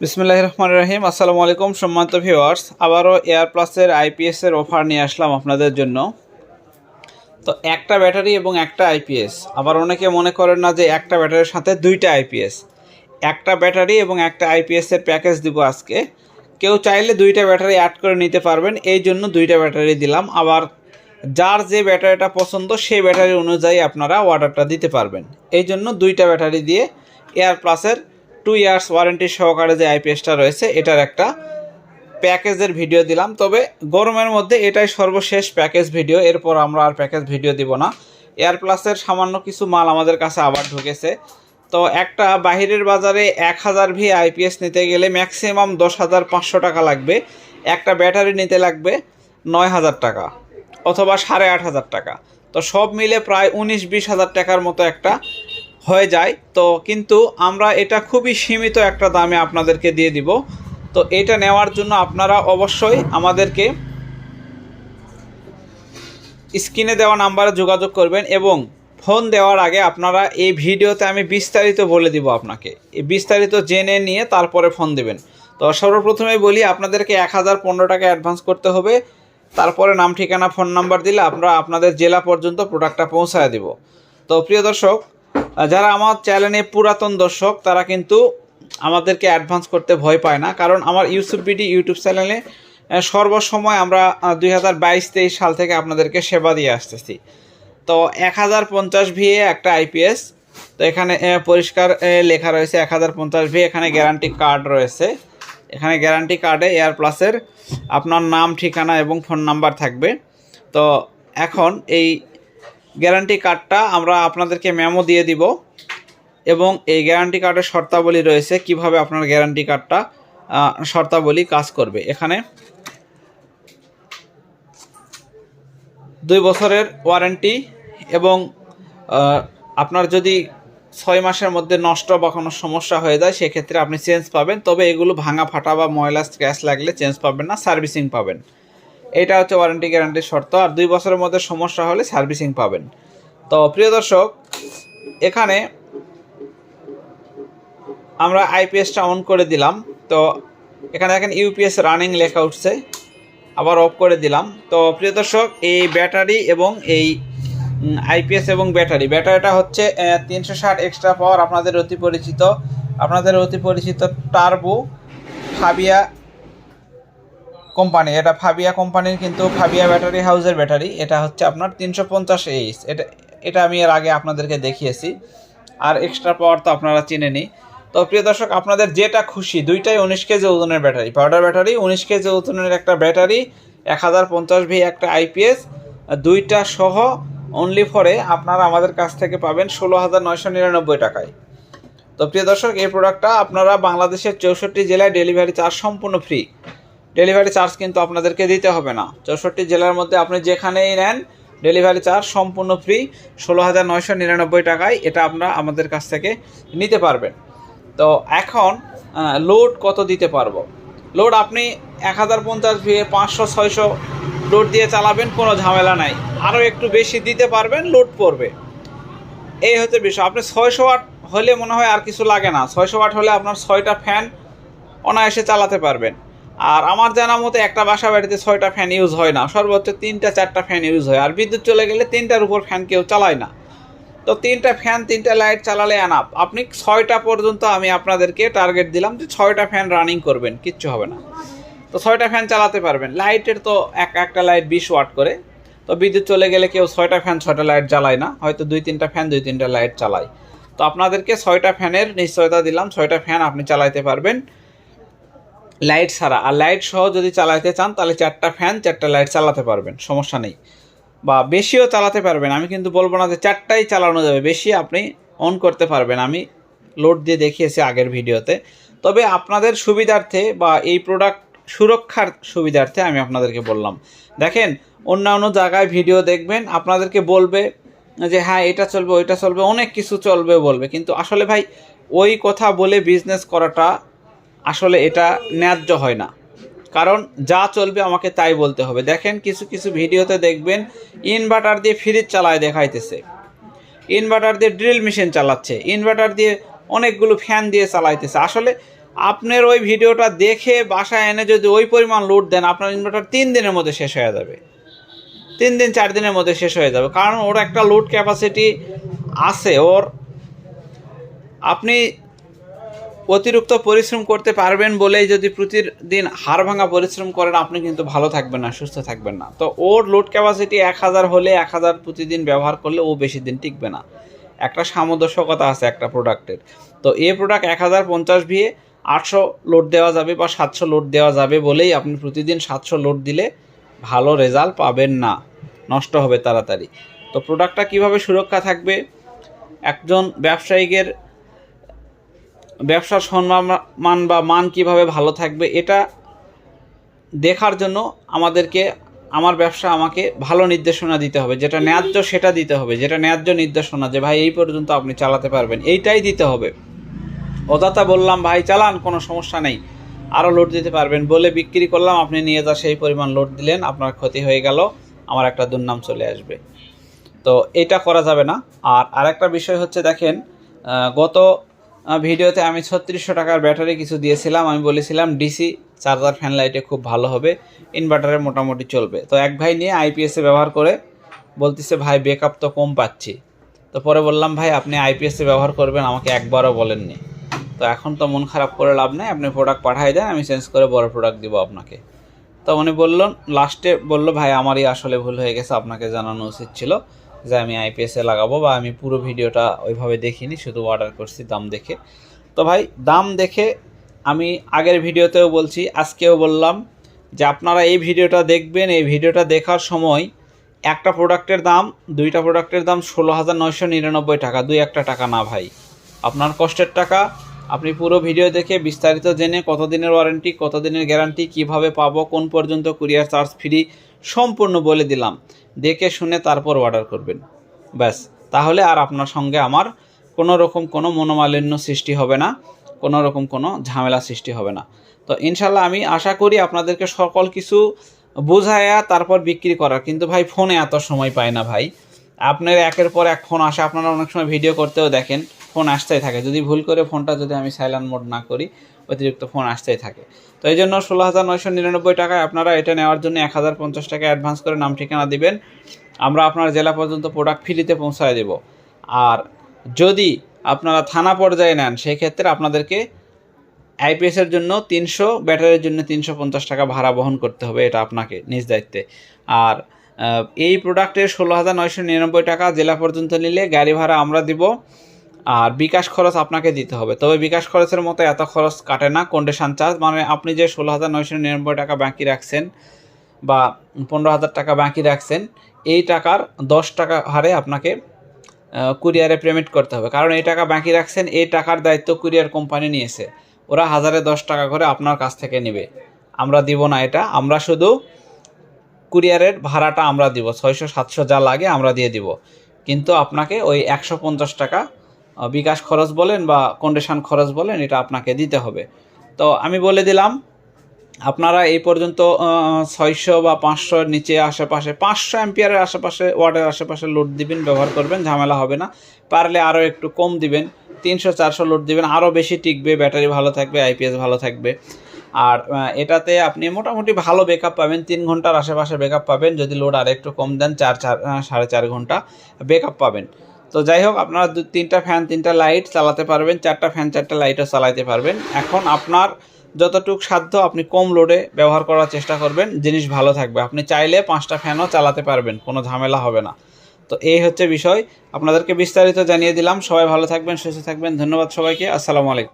বিসমুল্লাহ রহমান রহিম আসসালামু আলাইকুম সম্মানিত ভিউয়ার্স। আবারও এয়ার প্লাসের আইপিএসের অফার নিয়ে আসলাম আপনাদের জন্য। তো একটা ব্যাটারি এবং একটা আইপিএস আবার অনেকে মনে করেন না যে একটা ব্যাটারির সাথে দুইটা আইপিএস একটা ব্যাটারি এবং একটা আইপিএসের প্যাকেজ দিব আজকে। কেউ চাইলে দুইটা ব্যাটারি অ্যাড করে নিতে পারবেন। এই জন্য দুইটা ব্যাটারি দিলাম। আবার যার যে ব্যাটারিটা পছন্দ, সেই ব্যাটারি অনুযায়ী আপনারা অর্ডারটা দিতে পারবেন। এই জন্য দুইটা ব্যাটারি দিয়ে এয়ার প্লাসের টু ইয়ার্স ওয়ারেন্টি সহকারে যে আইপিএসটা রয়েছে, এটার একটা প্যাকেজের ভিডিও দিলাম। তবে গরমের মধ্যে এটাই সর্বশেষ প্যাকেজ ভিডিও এরপর আমরা আর প্যাকেজ ভিডিও দিব না। এয়ার প্লাসের সামান্য কিছু মাল আমাদের কাছে আবার ঢুকেছে। তো একটা বাহিরের বাজারে এক হাজার ভি আইপিএস নিতে গেলে ম্যাক্সিমাম দশ হাজার পাঁচশো টাকা লাগবে। একটা ব্যাটারি নিতে লাগবে নয় হাজার টাকা অথবা সাড়ে আট হাজার টাকা। তো সব মিলে প্রায় উনিশ বিশ হাজার টাকার মতো একটা হয়ে যায়। তো কিন্তু আমরা এটা খুবই সীমিত একটা দামে আপনাদেরকে দিয়ে দিব। তো এটা নেওয়ার জন্য আপনারা অবশ্যই আমাদেরকে স্ক্রিনে দেওয়া নাম্বারে যোগাযোগ করবেন এবং ফোন দেওয়ার আগে আপনারা এই ভিডিওতে আমি বিস্তারিত বলে দিব আপনাকে। বিস্তারিত জেনে নিয়ে তারপরে ফোন দেবেন। তো সর্বপ্রথমে বলি, আপনাদেরকে এক হাজার পনেরো টাকা অ্যাডভান্স করতে হবে। তারপরে নাম, ঠিকানা, ফোন নাম্বার দিলে আমরা আপনাদের জেলা পর্যন্ত প্রোডাক্টটা পৌঁছায় দিব। তো প্রিয় দর্শক যারা আমার চ্যানেলে পুরাতন দর্শক, তারা কিন্তু আমাদেরকে অ্যাডভান্স করতে ভয় পায় না। কারণ আমার ইউসুফ বিডি ইউটিউব চ্যানেলে সর্বসময় আমরা দুই হাজার বাইশ তেইশ সাল থেকে আপনাদেরকে সেবা দিয়ে আসতেছি। তো এক হাজার পঞ্চাশ ভিএ একটা আইপিএস তো এখানে পরিষ্কার লেখা রয়েছে এক হাজার পঞ্চাশ ভি এখানে গ্যারান্টি কার্ড রয়েছে। এখানে গ্যারান্টি কার্ডে এয়ার প্লাসের আপনার নাম, ঠিকানা এবং ফোন নাম্বার থাকবে। তো এখন এই গ্যারান্টি কার্ডটা আমরা আপনাদেরকে মেমো দিয়ে দিব এবং এই গ্যারান্টি কার্ডের শর্তাবলী রয়েছে কীভাবে আপনার গ্যারান্টি কার্ডটা শর্তাবলী কাজ করবে। এখানে দুই বছরের ওয়ারেন্টি এবং আপনার যদি ছয় মাসের মধ্যে নষ্ট বা কোনো সমস্যা হয়ে যায়, সেক্ষেত্রে আপনি চেঞ্জ পাবেন। তবে এগুলো ভাঙা ফাটা বা ময়লা স্ক্র্যাচ লাগলে চেঞ্জ পাবেন না, সার্ভিসিং পাবেন। এটা হচ্ছে ওয়ারেন্টি গ্যারান্টির শর্ত, আর দুই বছরের মধ্যে সমস্যা হলে সার্ভিসিং পাবেন। তো প্রিয় দর্শক, এখানে আমরা আইপিএসটা অন করে দিলাম। তো এখানে দেখেন ইউপিএস রানিং লেখা উঠছে, আবার অফ করে দিলাম। তো প্রিয় দর্শক, এই ব্যাটারি এবং এই আইপিএস এবং ব্যাটারি ব্যাটারিটা হচ্ছে তিনশো ষাট এক্সট্রা পাওয়ার আপনাদের অতি পরিচিত। আপনাদের অতি পরিচিত টার্বো ফাবিয়া কোম্পানি, এটা ফাবিয়া কোম্পানির কিন্তু ফাবিয়া ব্যাটারি হাউসের ব্যাটারি, এটা হচ্ছে আপনার তিনশো পঞ্চাশ এইচ এটা এটা আমি এর আগে আপনাদেরকে দেখিয়েছি, আর এক্সট্রা পাওয়ার তো আপনারা চিনেনি তো প্রিয় দর্শক, আপনাদের যেটা খুশি, দুইটাই উনিশ কেজি ওজনের ব্যাটারি পাউডার ব্যাটারি, উনিশ কেজি ওজনের একটা ব্যাটারি, এক হাজার পঞ্চাশ ভি একটা আইপিএস দুইটা সহ অনলি ফরে আপনারা আমাদের কাছ থেকে পাবেন ষোলো হাজার নয়শো নিরানব্বই টাকায়। তো প্রিয় দর্শক, এই প্রোডাক্টটা আপনারা বাংলাদেশের চৌষট্টি জেলায় ডেলিভারি চার্জ সম্পূর্ণ ফ্রি ডেলিভারি চার্জ কিন্তু আপনাদেরকে দিতে হবে না। চৌষট্টি জেলার মধ্যে আপনি যেখানেই নেন, ডেলিভারি চার্জ সম্পূর্ণ ফ্রি, ষোলো হাজার নয়শো নিরানব্বই টাকায় এটা আমরা আমাদের কাছ থেকে নিতে পারবেন। তো এখন লোড কত দিতে পারব? লোড আপনি এক হাজার পঞ্চাশ ভিএ পাঁচশো, ছয়শো লোড দিয়ে চালাবেন, কোনো ঝামেলা নাই। আরও একটু বেশি দিতে পারবেন লোড পড়বে। এই হচ্ছে বিষয়। আপনি ছয়শো ওয়াট হলে মনে হয় আর কিছু লাগে না। ছয়শো ওয়াট হলে আপনার ছয়টা ফ্যান অনায়াসে চালাতে পারবেন। আর আমার জানা মতো একটা বাসা বাড়িতে ছয়টা ফ্যান ইউজ হয় না, সর্বোচ্চ তিনটা, চারটা ফ্যান ইউজ হয়। আর বিদ্যুৎ চলে গেলে তিনটার উপর ফ্যান কেউ চালায় না। তো তিনটা ফ্যান তিনটা লাইট চালালে আনাপ আপনি ছয়টা পর্যন্ত আমি আপনাদেরকে টার্গেট দিলাম যে ছয়টা ফ্যান রানিং করবেন, কিচ্ছু হবে না। তো ছয়টা ফ্যান চালাতে পারবেন। লাইটের তো এক, একটা লাইট বিশ ওয়াট করে। তো বিদ্যুৎ চলে গেলে কেউ ছয়টা ফ্যান ছয়টা লাইট জ্বালায় না। হয়তো দুই, তিনটা ফ্যান দুই, তিনটা লাইট চালায়। তো আপনাদেরকে ছয়টা ফ্যানের নিশ্চয়তা দিলাম। ছয়টা ফ্যান আপনি চালাইতে পারবেন। লাইট ছাড়া। আর লাইট সহ যদি চালাতে চান, তাহলে চারটা ফ্যান, চারটা লাইট চালাতে পারবেন, সমস্যা নেই। বা বেশিও চালাতে পারবেন। আমি কিন্তু বলব না যে চারটাই চালানো যাবে, বেশি আপনি অন করতে পারবেন। আমি লোড দিয়ে দেখিয়েছি আগের ভিডিওতে। তবে আপনাদের সুবিধার্থে বা এই প্রোডাক্ট সুরক্ষার সুবিধার্থে আমি আপনাদেরকে বললাম। দেখেন, অন্যান্য জায়গায় ভিডিও দেখবেন, আপনাদেরকে বলবে যে হ্যাঁ এটা চলবে, ওইটা চলবে, অনেক কিছু চলবে বলবে। কিন্তু আসলে ভাই, ওই কথা বলে বিজনেস করাটা আসলে এটা ন্যায্য হয় না। কারণ যা চলবে আমাকে তাই বলতে হবে। দেখেন কিছু কিছু ভিডিওতে দেখবেন ইনভার্টার দিয়ে ফ্রিজ চালায় দেখাইতেছে। ইনভার্টার দিয়ে ড্রিল মেশিন চালাচ্ছে। ইনভার্টার দিয়ে অনেকগুলো ফ্যান দিয়ে চালাইতেছে। আসলে আপনার ওই ভিডিওটা দেখে বাসায় এনে যদি ওই পরিমাণ লোড দেন, আপনার ইনভার্টার তিন দিনের মধ্যে শেষ হয়ে যাবে। তিন দিন, চার দিনের মধ্যে শেষ হয়ে যাবে। কারণ ওর একটা লোড ক্যাপাসিটি আছে। ওর আপনি অতিরিক্ত পরিশ্রম করতে পারবেন বলেই যদি প্রতিদিন হাড় ভাঙা পরিশ্রম করেন, আপনি কিন্তু ভালো থাকবেন না, সুস্থ থাকবেন না। তো ওর লোড ক্যাপাসিটি এক হাজার হলে এক হাজার প্রতিদিন ব্যবহার করলে ও বেশি দিন টিকবে না। একটা সামঞ্জস্যকতা আছে একটা প্রোডাক্টের তো এ প্রোডাক্ট এক হাজার পঞ্চাশ ভিয়ে আটশো লোড দেওয়া যাবে বা সাতশো লোড দেওয়া যাবে বলেই আপনি প্রতিদিন সাতশো লোড দিলে ভালো রেজাল্ট পাবেন না। নষ্ট হবে তাড়াতাড়ি। তো প্রোডাক্টটা কীভাবে সুরক্ষা থাকবে? একজন ব্যবসায়িকের ব্যবসার সম্মান বা মান কীভাবে ভালো থাকবে, এটা দেখার জন্য আমাদেরকে, আমার ব্যবসা আমাকে ভালো নির্দেশনা দিতে হবে, যেটা ন্যায্য সেটা দিতে হবে, যেটা ন্যায্য নির্দেশনা যে, ভাই, এই পর্যন্ত আপনি চালাতে পারবেন। এইটাই দিতে হবে। অদাতা বললাম, ভাই, চালান, কোনো সমস্যা নেই। আরও লোড দিতে পারবেন। বলে বিক্রি করলাম, আপনি নিয়ে যা, সেই পরিমাণ লোড দিলেন, আপনার ক্ষতি হয়ে গেল, আমার একটা দুর্নাম চলে আসবে। তো এটা করা যাবে না। আর আরেকটা বিষয় হচ্ছে, দেখেন গত ভিডিওতে আমি ছত্রিশশো টাকার ব্যাটারি কিছু দিয়েছিলাম। আমি বলেছিলাম, ডিসি চার্জার ফ্যান লাইটে খুব ভালো হবে, ইনভার্টারে মোটামুটি চলবে। তো এক ভাই নিয়ে আইপিএসে ব্যবহার করে বলতেছে, ভাই ব্যাকআপ তো কম পাচ্ছি। তো পরে বললাম, ভাই, আপনি আইপিএসে ব্যবহার করবেন, আমাকে একবারও বলেননি। তো এখন তো মন খারাপ করে লাভ নেই, আপনি প্রোডাক্ট পাঠাই দেন, আমি চেঞ্জ করে বড় প্রোডাক্ট দিব আপনাকে। তো উনি বললেন লাস্টে বলল, ভাই, আমারই আসলে ভুল হয়ে গেছে, আপনাকে জানানো উচিত ছিল। যে আমি আইপিএসে লাগাবো বা আমি পুরো ভিডিওটা ওইভাবে দেখিনি, শুধু অর্ডার করছি দাম দেখে। তো ভাই, দাম দেখে আমি আগের ভিডিওতেও বলছি, আজকেও বললাম যে আপনারা এই ভিডিওটা দেখবেন, এই ভিডিওটা দেখার সময় একটা প্রোডাক্টের দাম, দুইটা প্রোডাক্টের দাম ষোলো হাজার নয়শো নিরানব্বই টাকা, দুই একটা টাকা না ভাই। আপনার কষ্টের টাকা, আপনি পুরো ভিডিও দেখে বিস্তারিত জেনে কত দিনের ওয়ারেন্টি কত দিনের গ্যারান্টি কীভাবে পাবো, কোন পর্যন্ত কুরিয়ার চার্জ ফ্রি সম্পূর্ণ বলে দিলাম। দেখে শুনে তারপর অর্ডার করবেন। ব্যাস, তাহলে আর আপনার সঙ্গে আমার কোনো রকম কোনো মনোমালিন্য সৃষ্টি হবে না, কোনো রকম কোনো ঝামেলা সৃষ্টি হবে না। তো ইনশাল্লাহ আমি আশা করি আপনাদেরকে সকল কিছু বোঝায়া তারপর বিক্রি করার। কিন্তু ভাই ফোনে এত সময় পায় না ভাই। আপনার একের পর এক ফোন আসে। আপনারা অনেক সময় ভিডিও করতেও দেখেন ফোন আসতেই থাকে। যদি ভুল করে ফোনটা যদি আমি সাইলেন্ট মোড না করি অতিরিক্ত ফোন আসতেই থাকে। তো এই জন্য ষোলো হাজার নয়শো নিরানব্বই টাকায় আপনারা এটা নেওয়ার জন্য এক হাজার পঞ্চাশ টাকা অ্যাডভান্স করে নাম ঠিকানা দিবেন। আমরা আপনার জেলা পর্যন্ত প্রোডাক্ট ফ্রিতে পৌঁছায় দেব। আর যদি আপনারা থানা পর্যায়ে নেন সেই ক্ষেত্রে আপনাদেরকে আইপিএসের জন্য তিনশো, ব্যাটারির জন্য তিনশো পঞ্চাশ টাকা ভাড়া বহন করতে হবে, এটা আপনাকে নিজ দায়িত্বে। আর এই প্রোডাক্টের ষোলো হাজার নয়শো নিরানব্বই টাকা জেলা পর্যন্ত নিলে গাড়ি ভাড়া আমরা দিব। আর বিকাশ খরচ আপনাকে দিতে হবে। তবে বিকাশ খরচের মতো এত খরচ কাটে না। কন্ডিশন চার্জ মানে আপনি যে ষোলো হাজার নয়শো নিরানব্বই টাকা বাকি রাখছেন বা পনেরো হাজার টাকা বাকি রাখছেন, এই টাকার দশ টাকা হারে আপনাকে কুরিয়ারে পেমেন্ট করতে হবে। কারণ এই টাকা বাকি রাখছেন, এই টাকার দায়িত্ব কুরিয়ার কোম্পানি নিয়েছে। ওরা হাজারে দশ টাকা করে আপনার কাছ থেকে নেবে। আমরা দিব না এটা। আমরা শুধু কুরিয়ারের ভাড়াটা আমরা দিব। ছয়শো সাতশো যা লাগে আমরা দিয়ে দিব। কিন্তু আপনাকে ওই একশো পঞ্চাশ টাকা বিকাশ খরচ বলেন বা কন্ডিশন খরচ বলেন, এটা আপনাকে দিতে হবে। তো আমি বলে দিলাম, আপনারা এই পর্যন্ত ছয়শো বা পাঁচশোর নিচে আশেপাশে, পাঁচশো অ্যাম্পিয়ারের আশেপাশে, ওয়ার্ডের আশেপাশে লোড দিবেন, ব্যবহার করবেন, ঝামেলা হবে না। পারলে আরও একটু কম দিবেন, তিনশো, চারশো লোড দিবেন আরও বেশি টিকবে, ব্যাটারি ভালো থাকবে আইপিএস ভালো থাকবে। আর এটাতে আপনি মোটামুটি ভালো ব্যাকআপ পাবেন, তিন ঘণ্টার আশেপাশে ব্যাকআপ পাবেন, যদি লোড আর একটু কম দেন, চার চার সাড়ে চার ঘণ্টা ব্যাকআপ পাবেন। তো যাই হোক, আপনারা দু তিনটা ফ্যান তিনটা লাইট চালাতে পারবেন, চারটা ফ্যান চারটা লাইটও চালাইতে পারবেন। এখন আপনার যতটুক সাধ্য আপনি কম লোডে ব্যবহার করার চেষ্টা করবেন, জিনিস ভালো থাকবে। আপনি চাইলে পাঁচটা ফ্যানও চালাতে পারবেন, কোনো ঝামেলা হবে না। তো এই হচ্ছে বিষয়। আপনাদেরকে বিস্তারিত জানিয়ে দিলাম। সবাই ভালো থাকবেন, সুস্থ থাকবেন। ধন্যবাদ সবাইকে। আসসালামু আলাইকুম।